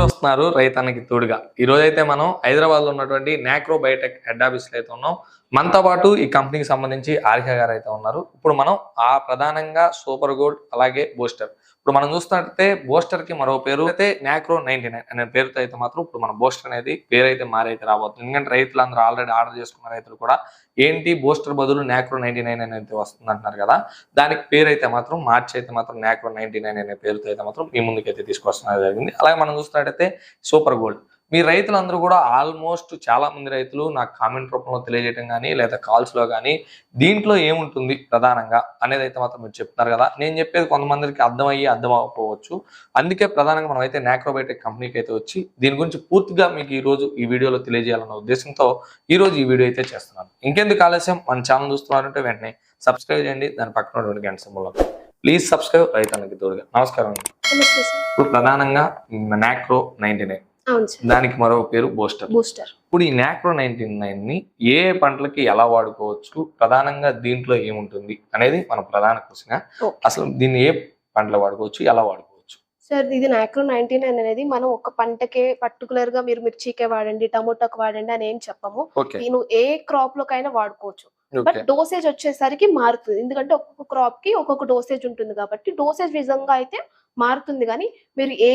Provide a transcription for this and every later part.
చూస్తున్నారు రైతానికి తోడుగా. ఈ రోజైతే మనం హైదరాబాద్లో ఉన్నటువంటి నాక్రో బయోటెక్ హెడ్ ఆఫీస్లో అయితే ఉన్నాం. మనతో పాటు ఈ కంపెనీకి సంబంధించి ఆర్హ్య గారు అయితే ఉన్నారు. ఇప్పుడు మనం ఆ ప్రధానంగా సూపర్ గోల్డ్ అలాగే బూస్టర్ ఇప్పుడు మనం చూస్తున్నట్టయితే బోస్టర్కి మరో పేరు. అయితే నాక్రో నైన్టీ నైన్ అనే పేరుతో అయితే మాత్రం ఇప్పుడు మన బోస్టర్ అనేది పేరు అయితే మారైతే రాబోతుంది. ఎందుకంటే రైతులు అందరూ ఆల్రెడీ ఆర్డర్ చేసుకున్న రైతులు కూడా ఏంటి బోస్టర్ బదులు నాక్రో నైన్టీ నైన్ అనేది వస్తుంది అంటున్నారు కదా. దానికి పేరు అయితే మాత్రం మార్చి అయితే మాత్రం నాక్రో నైన్టీ నైన్ అనే పేరుతో అయితే మాత్రం మీ ముందుకైతే తీసుకొస్తున్నది జరిగింది. అలాగే మనం చూస్తున్నట్టయితే సూపర్ గోల్డ్. మీ రైతులందరూ కూడా ఆల్మోస్ట్ చాలా మంది రైతులు నాకు కామెంట్ రూపంలో తెలియజేయడం కానీ లేదా కాల్స్లో కానీ దీంట్లో ఏముంటుంది ప్రధానంగా అనేది అయితే మాత్రం మీరు చెప్తున్నారు కదా. నేను చెప్పేది కొంతమందికి అర్థమయ్యి అర్థం అవ్వకపోవచ్చు. అందుకే ప్రధానంగా మనం అయితే నాక్రోబయోటిక్ కంపెనీకి అయితే వచ్చి దీని గురించి పూర్తిగా మీకు ఈ రోజు ఈ వీడియోలో తెలియజేయాలన్న ఉద్దేశంతో ఈ రోజు ఈ వీడియో అయితే చేస్తున్నాను. ఇంకెందుకు ఆలస్యం? మన ఛానల్ చూస్తున్నారంటే వెంటనే సబ్స్క్రైబ్ చేయండి. దాని పక్కన గంట సింబల్ ప్లీజ్ సబ్స్క్రైబ్ రైతానికి తోడుగా. నమస్కారం ఇప్పుడు ప్రధానంగా నాక్రో నైన్టీ నైన్. దానికి మరో పేరు బూస్టర్. బూస్టర్. ఇప్పుడు ఈ నాక్రో నైన్టీ నైన్ని ఏ పంటలకి ఎలా వాడుకోవచ్చు ప్రధానంగా దీంట్లో ఏముంటుంది అనేది మన ప్రధాన క్వశ్చన్. అసలు దీన్ని ఏ పంటలో వాడుకోవచ్చు ఎలా వాడుకోవచ్చు? సార్ ఇది నాక్రో నైన్టీ నైన్ అనేది మనం ఒక పంటకే పర్టికులర్గా మీరు మిర్చికే వాడండి టమోటాకి వాడండి అని ఏం చెప్పము. నేను ఏ క్రాప్ లోకైనా వాడుకోవచ్చు. బట్ డోసేజ్ వచ్చేసరికి మారుతుంది. ఎందుకంటే ఒక్కొక్క క్రాప్కి ఒక్కొక్క డోసేజ్ ఉంటుంది కాబట్టి డోసేజ్ విధంగా అయితే మారుతుంది. కానీ మీరు ఏ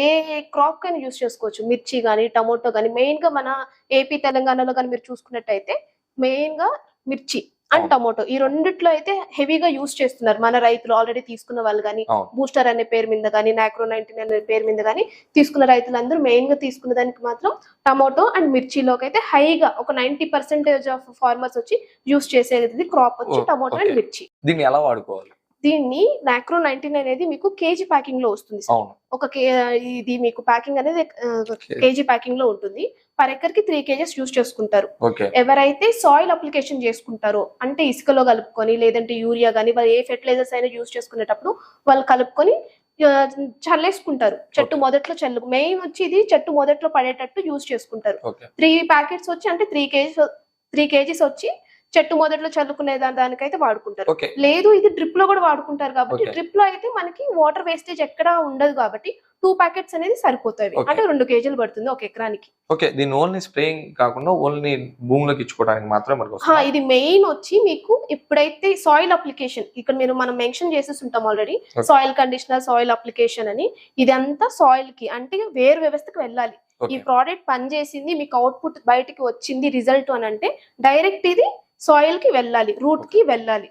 క్రాప్ కైనా యూస్ చేసుకోవచ్చు. మిర్చి కానీ టమోటో కానీ మెయిన్గా మన ఏపీ తెలంగాణలో కానీ మీరు చూసుకున్నట్టయితే మెయిన్గా మిర్చి అండ్. టమోటో ఈ రెండిట్లో అయితే హెవీగా యూస్ చేస్తున్నారు. మన రైతులు ఆల్రెడీ తీసుకున్న వాళ్ళు కానీ బూస్టర్ అనే పేరు మీద కానీ నాక్రో నైన్టీన్ అనే పేరు మీద కానీ తీసుకున్న రైతులందరూ మెయిన్గా తీసుకున్న దానికి మాత్రం టమాటో అండ్ మిర్చిలోకి అయితే హైగా ఒక నైన్టీ పర్సెంటేజ్ ఆఫ్ ఫార్మర్స్ వచ్చి యూస్ చేసేది క్రాప్ వచ్చి టమాటో అండ్. మిర్చి. దీన్ని ఎలా వాడుకోవాలి? దీన్ని నాక్రో నైన్టీన్ అనేది మీకు కేజీ ప్యాకింగ్లో వస్తుంది ఒక ఇది మీకు ప్యాకింగ్ అనేది. కేజీ ప్యాకింగ్లో ఉంటుంది. పర్ ఎకర్కి త్రీ కేజెస్ యూస్ చేసుకుంటారు. ఎవరైతే సాయిల్ అప్లికేషన్ చేసుకుంటారో అంటే ఇసుకలో కలుపుకొని లేదంటే యూరియా కానీ వాళ్ళు ఏ ఫెర్టిలైజర్స్ అయినా యూస్ చేసుకునేటప్పుడు వాళ్ళు కలుపుకొని చల్లేసుకుంటారు. చెట్టు మొదట్లో చల్లు మెయిన్ వచ్చి ఇది చెట్టు మొదట్లో పడేటట్టు యూస్ చేసుకుంటారు. త్రీ ప్యాకెట్స్ వచ్చి అంటే త్రీ కేజీస్ త్రీ కేజీస్ వచ్చి చెట్టు మొదట్లో చల్లుకునే దా- దానికైతే వాడుకుంటారు లేదు ఇది డ్రిప్లో కూడా వాడుకుంటారు కాబట్టి. డ్రిప్లో అయితే మనకి వాటర్ వేస్టేజ్ ఎక్కడ ఉండదు కాబట్టి టూ ప్యాకెట్స్ అనేది సరిపోతాయి. అంటే రెండు కేజీలు పడుతుంది ఒక ఎకరానికి. ఓకే దీన్ని ఓన్లీ స్ప్రేయింగ్ కాకుండా ఓన్లీ భూమిలోకి ఇచ్చుకోవడానికి మాత్రమే ఇది మెయిన్ వచ్చి మీకు ఎప్పుడైతే సాయిల్ అప్లికేషన్ ఇక్కడ మీరు మనం మెన్షన్ చేసేసి ఉంటాం already. Soil conditioner soil application అని. ఇదంతా సాయిల్కి అంటే వేరు వ్యవస్థకు వెళ్ళాలి. ఈ ప్రోడక్ట్ పనిచేసింది మీకు అవుట్పుట్ బయటికి వచ్చింది రిజల్ట్ అని అంటే డైరెక్ట్ ఇది సాయిల్కి వెళ్ళాలి రూట్కి వెళ్ళాలి.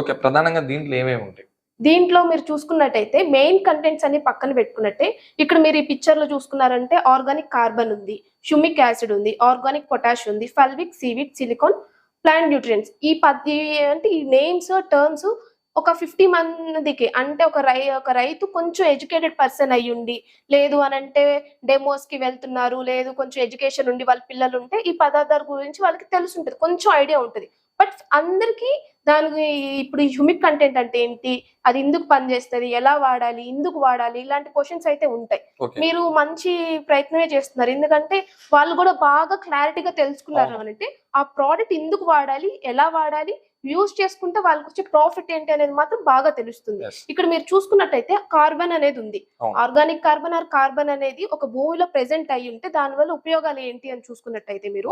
ఓకే ప్రధానంగా దీంట్లో ఏమేమి ఉంటాయి? దీంట్లో మీరు చూసుకున్నట్టయితే మెయిన్ కంటెంట్స్ అన్ని పక్కన పెట్టుకున్నట్టే ఇక్కడ మీరు ఈ పిక్చర్లో చూసుకున్నారంటే ఆర్గానిక్ కార్బన్ ఉంది షుమిక్ యాసిడ్ ఉంది ఆర్గానిక్ పొటాష్ ఉంది fulvic seaweed silicon plant nutrients ఈ పది అంటే ఈ నేమ్స్ టర్మ్స్ ఒక ఫిఫ్టీ మందికి అంటే ఒక రై ఒక రైతు కొంచెం ఎడ్యుకేటెడ్ పర్సన్ అయ్యుండి లేదు అని అంటే డెమోస్కి వెళ్తున్నారు లేదు కొంచెం ఎడ్యుకేషన్ ఉండి వాళ్ళ పిల్లలు ఉంటే ఈ పదార్థాల గురించి వాళ్ళకి తెలిసి ఉంటుంది కొంచెం ఐడియా ఉంటుంది. బట్ అందరికీ దానికి ఇప్పుడు హ్యూమిక్ కంటెంట్ అంటే ఏంటి? అది ఎందుకు పనిచేస్తుంది? ఎలా వాడాలి? ఎందుకు వాడాలి? ఇలాంటి క్వశ్చన్స్ అయితే ఉంటాయి. మీరు మంచి ప్రయత్నమే చేస్తున్నారు. ఎందుకంటే వాళ్ళు కూడా బాగా క్లారిటీగా తెలుసుకున్నారు. అంటే ఆ ప్రోడక్ట్ ఎందుకు వాడాలి? ఎలా వాడాలి? యూజ్ చేసుకుంటే వాళ్ళకి వచ్చే ప్రాఫిట్ ఏంటి అనేది మాత్రం బాగా తెలుస్తుంది. ఇక్కడ మీరు చూసుకున్నట్టయితే కార్బన్ అనేది ఉంది. ఆర్గానిక్ కార్బన్ ఆర్ కార్బన్ అనేది ఒక భూమిలో ప్రెసెంట్ అయ్యి ఉంటే దానివల్ల ఉపయోగాలు ఏంటి అని చూసుకున్నట్టయితే మీరు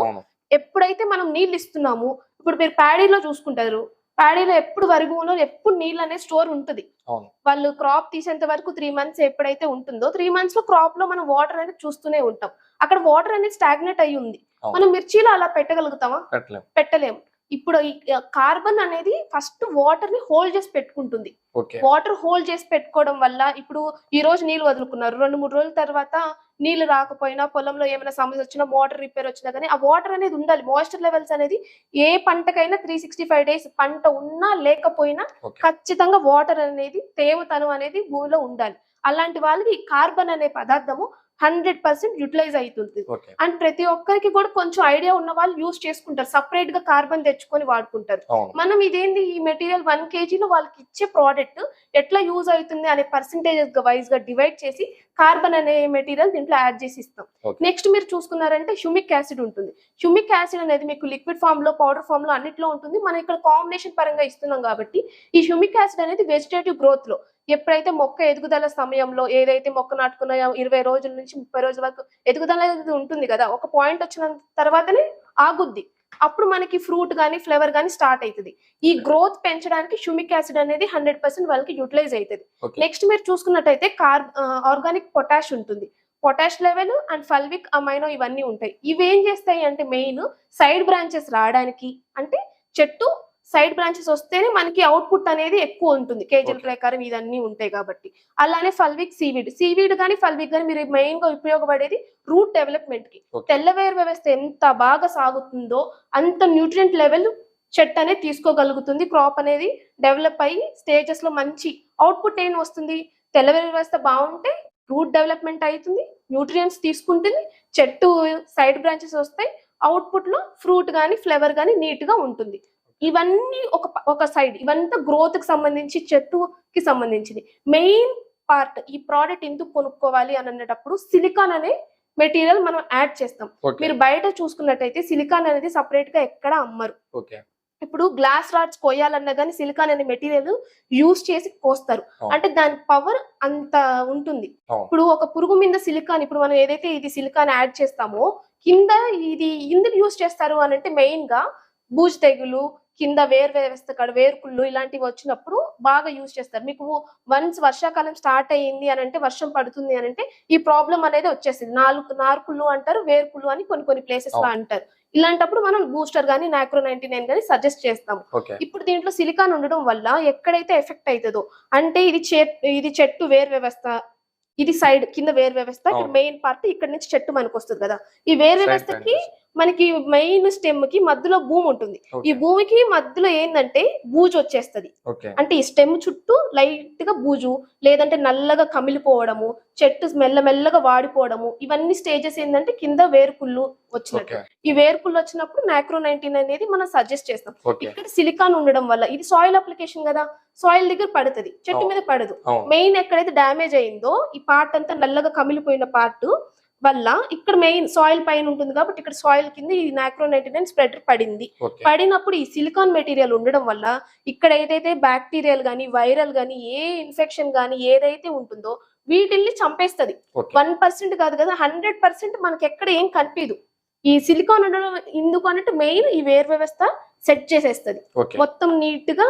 ఎప్పుడైతే మనం నీళ్ళు ఇస్తున్నాము ఇప్పుడు మీరు ప్యాడీలో చూసుకుంటారు. ప్యాడీలో ఎప్పుడు వరి భూమిలో ఎప్పుడు నీళ్ళు అనేది స్టోర్ ఉంటుంది. వాళ్ళు క్రాప్ తీసేంత వరకు త్రీ మంత్స్ ఎప్పుడైతే ఉంటుందో త్రీ మంత్స్లో క్రాప్లో మనం వాటర్ అనేది చూస్తూనే ఉంటాం. అక్కడ వాటర్ అనేది స్టాగ్నేట్ అయి ఉంది. మనం మిర్చిలో అలా పెట్టగలుగుతామా? పెట్టలేము ఇప్పుడు ఈ కార్బన్ అనేది ఫస్ట్ వాటర్ని హోల్డ్ చేసి పెట్టుకుంటుంది. వాటర్ హోల్డ్ చేసి పెట్టుకోవడం వల్ల ఇప్పుడు ఈ రోజు నీళ్ళు వదులుకున్నారు. రెండు మూడు రోజుల తర్వాత నీళ్ళు రాకపోయినా పొలంలో ఏమైనా సమస్య వచ్చినా వాటర్ రిపేర్ వచ్చినా కానీ ఆ వాటర్ అనేది ఉండాలి. మాయిస్చర్ లెవెల్స్ అనేది ఏ పంటకైనా త్రీ సిక్స్టీ ఫైవ్ డేస్ పంట ఉన్నా లేకపోయినా ఖచ్చితంగా వాటర్ అనేది తేమతనం అనేది భూమిలో ఉండాలి. అలాంటి వాళ్ళకి కార్బన్ అనే పదార్థము హండ్రెడ్ పర్సెంట్ యూటిలైజ్ అవుతుంది అండ్ ప్రతి ఒక్కరికి కూడా కొంచెం ఐడియా ఉన్న వాళ్ళు యూస్ చేసుకుంటారు. సపరేట్గా కార్బన్ తెచ్చుకొని వాడుకుంటారు. మనం ఇదేంది? ఈ మెటీరియల్ వన్ కేజీలో వాళ్ళకి ఇచ్చే ప్రోడక్ట్ ఎట్లా యూజ్ అవుతుంది అనే పర్సంటేజెస్ వైజ్గా డివైడ్ చేసి కార్బన్ అనే మెటీరియల్ దీంట్లో యాడ్ చేసి ఇస్తాం. నెక్స్ట్ మీరు చూసుకున్నారంటే హ్యూమిక్ యాసిడ్ ఉంటుంది. హ్యూమిక్ యాసిడ్ అనేది మీకు లిక్విడ్ ఫామ్లో పౌడర్ ఫామ్లో అన్నిట్లో ఉంటుంది. మనం ఇక్కడ కాంబినేషన్ పరంగా ఇస్తున్నాం కాబట్టి ఈ హ్యూమిక్ యాసిడ్ అనేది వెజిటేటివ్ గ్రోత్లో ఎప్పుడైతే మొక్క ఎదుగుదల సమయంలో ఏదైతే మొక్క నాటుకున్న ఇరవై రోజుల నుంచి ముప్పై రోజుల వరకు ఎదుగుదల అనేది ఉంటుంది కదా ఒక పాయింట్ వచ్చిన తర్వాతనే ఆగుద్ది. అప్పుడు మనకి ఫ్రూట్ కానీ ఫ్లేవర్ కానీ స్టార్ట్ అవుతుంది ఈ గ్రోత్ పెంచడానికి హ్యూమిక్ యాసిడ్ అనేది హండ్రెడ్ పర్సెంట్ వాళ్ళకి యూటిలైజ్ అవుతుంది నెక్స్ట్ మీరు చూసుకున్నట్టయితే కార్ ఆర్గానిక్ పొటాష్ ఉంటుంది. Potash level and fulvic amino ఇవన్నీ ఉంటాయి. ఇవి ఏం చేస్తాయి అంటే మెయిన్ సైడ్ బ్రాంచెస్ రావడానికి అంటే చెట్టు సైడ్ బ్రాంచెస్ వస్తేనే మనకి అవుట్పుట్ అనేది ఎక్కువ ఉంటుంది. కేజీల. ప్రకారం ఇవన్నీ ఉంటాయి కాబట్టి. అలానే ఫల్విక్ సీవీడ్. సీవీడ్ కానీ ఫల్విక్ కానీ మీరు మెయిన్గా ఉపయోగపడేది రూట్ డెవలప్మెంట్కి. తెల్లవేరు వ్యవస్థ ఎంత బాగా సాగుతుందో అంత న్యూట్రియంట్ లెవెల్ చెట్టు అనేది తీసుకోగలుగుతుంది. క్రాప్ అనేది డెవలప్ అయ్యి స్టేజెస్లో మంచి అవుట్పుట్ ఏం వస్తుంది? తెల్లవేరు వ్యవస్థ బాగుంటే రూట్ డెవలప్మెంట్ అవుతుంది. న్యూట్రియంట్స్ తీసుకుంటుంది చెట్టు సైడ్ బ్రాంచెస్ వస్తాయి. అవుట్పుట్లో ఫ్రూట్ కానీ ఫ్లేవర్ కానీ నీట్గా ఉంటుంది. ఇవన్నీ ఒక ఒక సైడ్ ఇవంతా గ్రోత్కి సంబంధించి చెట్టుకి సంబంధించింది మెయిన్ పార్ట్ ఈ ప్రోడక్ట్ ఎందుకు కొనుక్కోవాలి అని అనేటప్పుడు సిలికాన్ అనే మెటీరియల్ మనం యాడ్ చేస్తాం. మీరు బయట చూసుకున్నట్టయితే సిలికాన్ అనేది సపరేట్గా ఎక్కడ అమ్మరు. ఇప్పుడు గ్లాస్ రాడ్స్ కోయాలన్నా కానీ సిలికాన్ అనే మెటీరియల్ యూజ్ చేసి కోస్తారు. అంటే దాని పవర్ అంత ఉంటుంది. ఇప్పుడు ఒక పురుగు మీద సిలికాన్ ఇప్పుడు మనం ఏదైతే ఇది సిలికాన్ యాడ్ చేస్తామో కింద ఇది ఎందుకు యూజ్ చేస్తారు అని అంటే మెయిన్గా బూజు తెగులు కింద వేరు వ్యవస్థ కాడ వేరుకుళ్ళు ఇలాంటివి వచ్చినప్పుడు బాగా యూజ్ చేస్తారు మీకు వన్స్ వర్షాకాలం స్టార్ట్ అయ్యింది అని అంటే వర్షం పడుతుంది అని అంటే ఈ ప్రాబ్లం అనేది వచ్చేసింది నాలుగు నార్కుళ్ళు అంటారు వేరుకుళ్ళు అని కొన్ని కొన్ని ప్లేసెస్లో. అంటారు ఇలాంటప్పుడు మనం బూస్టర్ గానీ నాక్రో నైన్టీ నైన్ కానీ సజెస్ట్ చేస్తాము ఓకే ఇప్పుడు దీంట్లో సిలికాన్ ఉండడం వల్ల ఎక్కడైతే ఎఫెక్ట్ అవుతుందో అంటే ఇది ఇది చెట్టు వేరు వ్యవస్థ ఇది సైడ్ కింద వేరు వ్యవస్థ ఇక్కడ. మెయిన్ పార్ట్ ఇక్కడ నుంచి చెట్టు మనకు వస్తుంది కదా ఈ వేరు వ్యవస్థకి. మనకి మెయిన్ స్టెమ్కి మధ్యలో భూమి ఉంటుంది. ఈ భూమికి మధ్యలో ఏంటంటే బూజు వచ్చేస్తది. అంటే ఈ స్టెమ్ చుట్టూ లైట్గా బూజు లేదంటే నల్లగా కమిలిపోవడము చెట్టు మెల్లమెల్లగా వాడిపోవడము ఇవన్నీ స్టేజెస్ ఏంటంటే కింద వేరుకుళ్ళు వచ్చినట్టు. ఈ వేరుకుళ్ళు వచ్చినప్పుడు నాక్రో నైన్టీన్ అనేది మనం సజెస్ట్ చేస్తాం. ఇక్కడ సిలికాన్ ఉండడం వల్ల ఇది సాయిల్ అప్లికేషన్ కదా సాయిల్ దగ్గర పడుతుంది చెట్టు. మీద పడదు. మెయిన్ ఎక్కడైతే డ్యామేజ్ అయిందో ఈ పార్ట్ అంతా నల్లగా కమిలిపోయిన పార్ట్ వల్ల ఇక్కడ మెయిన్ సాయిల్ పైన ఉంటుంది కాబట్టి ఇక్కడ సాయిల్ కింద ఈ నాక్రోనైటిన్ స్ప్రెడ్ పడింది. ఓకే. పడినప్పుడు ఈ సిలికాన్ మెటీరియల్ ఉండడం వల్ల ఇక్కడ ఏదైతే బ్యాక్టీరియల్ గానీ వైరల్ గానీ ఏ ఇన్ఫెక్షన్ గానీ ఏదైతే ఉంటుందో వీటిల్ని చంపేస్తది. వన్ పర్సెంట్ కాదు కదా హండ్రెడ్ పర్సెంట్ మనకి ఎక్కడ ఏం కనిపించదు ఈ సిలికాన్ ఉండడం ఎందుకు అన్నట్టు మెయిన్ ఈ వేరు వ్యవస్థ సెట్ చేసేస్తది. మొత్తం నీట్గా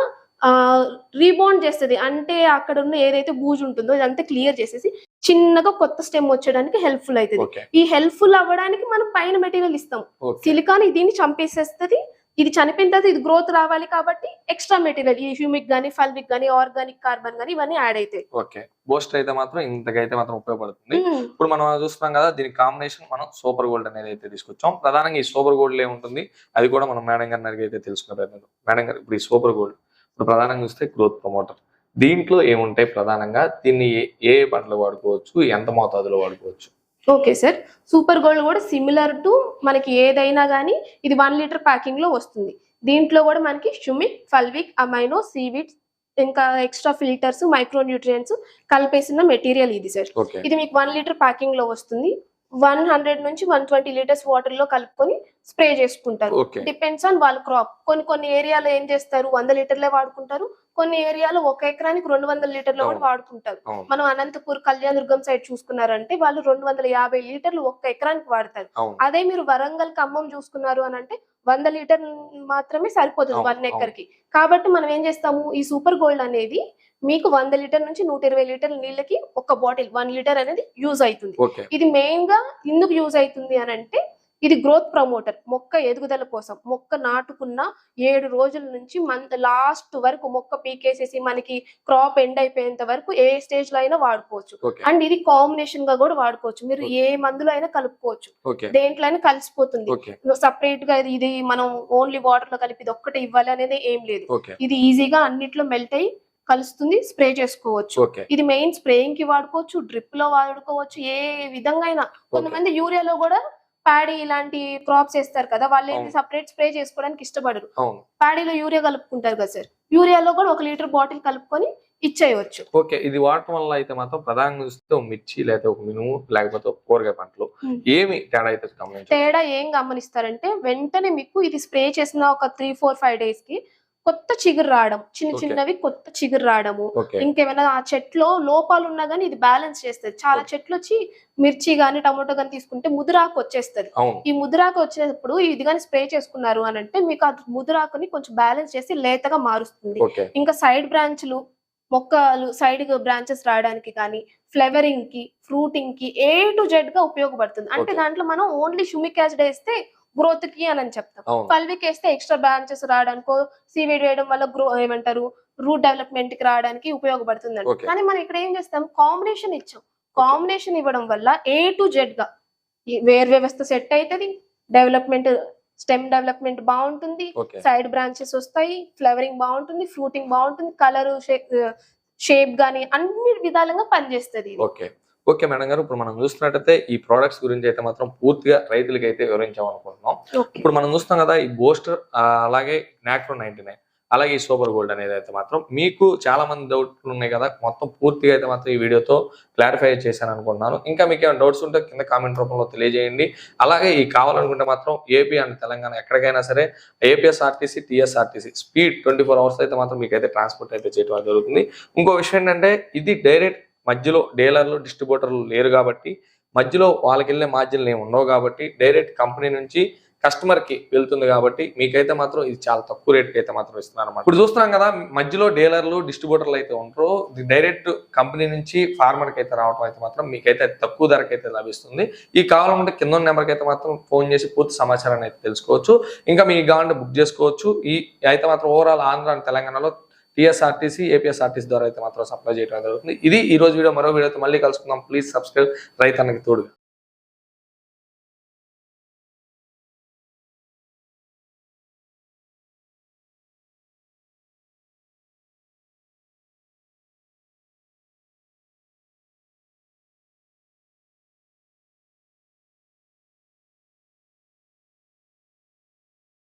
రీబౌండ్ చేస్తుంది. అంటే అక్కడ ఉన్న ఏదైతే బూజు ఉంటుందో ఇదంతా క్లియర్ చేసేసి చిన్నగా కొత్త స్టెమ్ వచ్చడానికి హెల్ప్ఫుల్ అవుతుంది. ఈ హెల్ప్ఫుల్ అవ్వడానికి మనం పైన మెటీరియల్ ఇస్తాం. సిలికాన్ దీన్ని చంపేసేస్తుంది. ఇది చనిపోయిన తర్వాత ఇది గ్రోత్ రావాలి కాబట్టి ఎక్స్ట్రా మెటీరియల్ ఈ హ్యూమిక్ గానీ ఫల్విక్ గానీ ఆర్గానిక్ కార్బన్ గానీ ఇవన్నీ యాడ్ అవుతాయి. ఓకే బూస్టర్ అయితే మాత్రం ఇంతకైతే మాత్రం ఉపయోగపడుతుంది. మ్మ్. ఇప్పుడు మనం చూస్తున్నాం కదా దీని కాంబినేషన్ మనం సూపర్ గోల్డ్ అనేది అయితే తీసుకొచ్చాం. ప్రధానంగా ఈ సూపర్ గోల్డ్ ఏముంటుంది? అది కూడా మనం మేడం గారిని అయితే తెలుసుకునే ప్రయత్నం మేడం గారు ఇప్పుడు ఈ సూపర్ గోల్డ్ ఇప్పుడు ప్రధానంగా చూస్తే గ్రోత్ ప్రమోటర్ దీంట్లో ఏముంటాయి ప్రధానంగా? దీన్ని ఏ ఏ పంటలు వాడుకోవచ్చు? ఎంత మోతాదులో వాడుకోవచ్చు? Okay sir. సూపర్ గోల్డ్ కూడా సిమిలర్ టు మనకి ఏదైనా కానీ ఇది వన్ లీటర్ ప్యాకింగ్లో వస్తుంది. దీంట్లో కూడా మనకి షుమిక్ ఫల్విక్ అమైనో సీవిడ్ ఇంకా ఎక్స్ట్రా ఫిల్టర్స్ మైక్రో న్యూట్రియంట్స్ కలిపేసిన మెటీరియల్ ఇది సార్. ఇది మీకు వన్ లీటర్ ప్యాకింగ్లో వస్తుంది. వన్ హండ్రెడ్ నుంచి వన్ ట్వంటీ లీటర్స్ వాటర్లో కలుపుకొని స్ప్రే చేసుకుంటారు. డిపెండ్స్ ఆన్ వాళ్ళ క్రాప్. కొన్ని కొన్ని ఏరియాలో ఏం చేస్తారు? వంద లీటర్లే వాడుకుంటారు. కొన్ని ఏరియాలో ఒక ఎకరానికి రెండు వందల లీటర్లు కూడా. వాడుకుంటారు. మనం అనంతపూర్ కళ్యాణదుర్గం సైడ్ చూసుకున్నారంటే వాళ్ళు రెండు వందల యాభై లీటర్లు ఒక్క ఎకరానికి వాడతారు. అదే మీరు వరంగల్ ఖమ్మం చూసుకున్నారు అని అంటే వంద లీటర్ మాత్రమే సరిపోతుంది వన్ ఎకర్కి కాబట్టి మనం ఏం చేస్తాము? ఈ సూపర్ గోల్డ్ అనేది మీకు వంద లీటర్ నుంచి నూట ఇరవై లీటర్ల నీళ్ళకి ఒక బాటిల్ వన్ లీటర్ అనేది యూజ్ అవుతుంది. ఇది మెయిన్గా ఎందుకు యూజ్ అవుతుంది అని అంటే ఇది గ్రోత్ ప్రమోటర్ మొక్క ఎదుగుదల కోసం మొక్క నాటుకున్న ఏడు రోజుల నుంచి మంత్ లాస్ట్ వరకు మొక్క పీకేసేసి మనకి క్రాప్ ఎండ్ అయిపోయేంత వరకు ఏ స్టేజ్లో అయినా వాడుకోవచ్చు. అండ్ ఇది కాంబినేషన్గా కూడా వాడుకోవచ్చు. మీరు ఏ మందులో అయినా కలుపుకోవచ్చు. దేంట్లో అయినా కలిసిపోతుంది. సపరేట్గా ఇది- మనం ఓన్లీ వాటర్లో కలిపి ఇది ఒక్కటే ఇవ్వాలి అనేది ఏం లేదు. ఇది ఈజీగా అన్నిట్లో మెల్ట్ అయ్యి కలుస్తుంది స్ప్రే చేసుకోవచ్చు. ఇది మెయిన్ స్ప్రేయింగ్కి వాడుకోవచ్చు డ్రిప్లో వాడుకోవచ్చు ఏ విధంగా అయినా. కొంతమంది యూరియాలో కూడా ప్యాడీ ఇలాంటి క్రాప్స్ వేస్తారు కదా వాళ్ళు ఏంటి. సపరేట్ స్ప్రే చేసుకోవడానికి ఇష్టపడరు. ప్యాడీలో యూరియా కలుపుకుంటారు కదా సార్ యూరియాలో కూడా ఒక లీటర్ బాటిల్ కలుపుకొని ఇచ్చేయవచ్చు ఓకే ఇది వాడటం వల్ల అయితే మాత్రం ప్రధానంగా చూస్తే మిర్చి లేకపోతే ఒక మినుము లేకపోతే కూరగాయ పంటలు. ఏమి తేడా అయితే తేడా ఏం గమనిస్తారంటే వెంటనే మీకు ఇది స్ప్రే చేసిన ఒక త్రీ ఫోర్ ఫైవ్ డేస్కి కొత్త చిగురు రావడం చిన్న. చిన్నవి కొత్త చిగురు రావడము. ఇంకేమైనా ఆ చెట్లో లోపాలు ఉన్నా గానీ ఇది బ్యాలెన్స్ చేస్తుంది. చాలా చెట్లు వచ్చి మిర్చి గానీ టమాటో గానీ తీసుకుంటే ముదురాకు వచ్చేస్తది. ఈ ముదురాకు వచ్చేటప్పుడు ఇది కానీ స్ప్రే చేసుకున్నారు అని అంటే మీకు ఆ ముదురాకుని కొంచెం బ్యాలెన్స్ చేసి లేతగా మారుస్తుంది. ఇంకా సైడ్ బ్రాంచ్లు మొక్కలు సైడ్ బ్రాంచెస్ రావడానికి కానీ ఫ్లవరింగ్కి ఫ్రూటింగ్కి ఏ టు జెడ్గా ఉపయోగపడుతుంది. అంటే. దాంట్లో మనం ఓన్లీ షుమిక్ యాసిడ్ వేస్తే గ్రోత్కి అని అని చెప్తాం. పల్విక్ వేస్తే ఎక్స్ట్రా బ్రాంచెస్ రావడానికో సీవీడ్ వేయడం వల్ల గ్రో ఏమంటారు రూట్ డెవలప్మెంట్కి రావడానికి ఉపయోగపడుతుంది అండి Okay. కానీ మనం ఇక్కడ ఏం చేస్తాం కాంబినేషన్ ఇచ్చాం. కాంబినేషన్ ఇవ్వడం వల్ల ఏ టు జెడ్గా వేరు వ్యవస్థ సెట్ అవుతుంది డెవలప్మెంట్ స్టెమ్ డెవలప్మెంట్ బాగుంటుంది సైడ్ బ్రాంచెస్ వస్తాయి ఫ్లవరింగ్ బాగుంటుంది ఫ్రూటింగ్ బాగుంటుంది కలర్ షేప్ గానీ అన్ని విధాలుగా పనిచేస్తుంది. ఓకే మేడం గారు ఇప్పుడు మనం చూస్తున్నట్టయితే ఈ ప్రోడక్ట్స్ గురించి అయితే మాత్రం పూర్తిగా రైతులకి అయితే వివరించాం అనుకుంటున్నాం ఇప్పుడు మనం చూస్తాం కదా ఈ బోస్టర్ అలాగే నాక్రో నైన్టీ నైన్ అలాగే ఈ సూపర్ గోల్డ్ అనేది అయితే మాత్రం మీకు చాలా మంది డౌట్లు ఉన్నాయి కదా మొత్తం పూర్తిగా అయితే మాత్రం ఈ వీడియోతో క్లారిఫై చేశాను అనుకుంటున్నాను ఇంకా మీకు ఏమైనా డౌట్స్ ఉంటే కింద కామెంట్ రూపంలో తెలియజేయండి. అలాగే ఈ కావాలనుకుంటే మాత్రం ఏపీ అండ్ తెలంగాణ ఎక్కడికైనా సరే APSRTC TSRTC speed twenty four hours అయితే మాత్రం మీకు అయితే ట్రాన్స్పోర్ట్ అయితే చేయడం జరుగుతుంది. ఇంకో విషయం ఏంటంటే ఇది డైరెక్ట్ మధ్యలో డీలర్లు డిస్ట్రిబ్యూటర్లు లేరు కాబట్టి మధ్యలో వాళ్ళకి వెళ్ళే మార్జిన్లు ఏమి ఉండవు కాబట్టి డైరెక్ట్ కంపెనీ నుంచి కస్టమర్కి వెళ్తుంది కాబట్టి మీకైతే మాత్రం ఇది చాలా తక్కువ రేట్కి అయితే మాత్రం ఇస్తున్నారు అన్నమాట. ఇప్పుడు చూస్తున్నాం కదా మధ్యలో డీలర్లు డిస్ట్రిబ్యూటర్లు అయితే ఉంటారో ఇది డైరెక్ట్ కంపెనీ నుంచి ఫార్మర్కి అయితే రావడం అయితే మాత్రం మీకైతే తక్కువ ధరకి అయితే లభిస్తుంది. ఈ కావాలంటే కింద నెంబర్కి అయితే మాత్రం ఫోన్ చేసి పూర్తి సమాచారాన్ని అయితే తెలుసుకోవచ్చు. ఇంకా మీ కావాలంటే బుక్ చేసుకోవచ్చు. ఈ అయితే మాత్రం ఓవరాల్ ఆంధ్ర తెలంగాణలో టీఎస్ఆర్టీసీ ఏపీఎస్ఆర్టీసీ ద్వారా అయితే మాత్రం సప్లై చేయడం జరుగుతుంది. ఇది ఈ రోజు వీడియో మరో వీడియోతో మళ్ళీ కలుసుకుందాం. ప్లీజ్ సబ్స్క్రైబ్ రైతన్నకి తోడుగా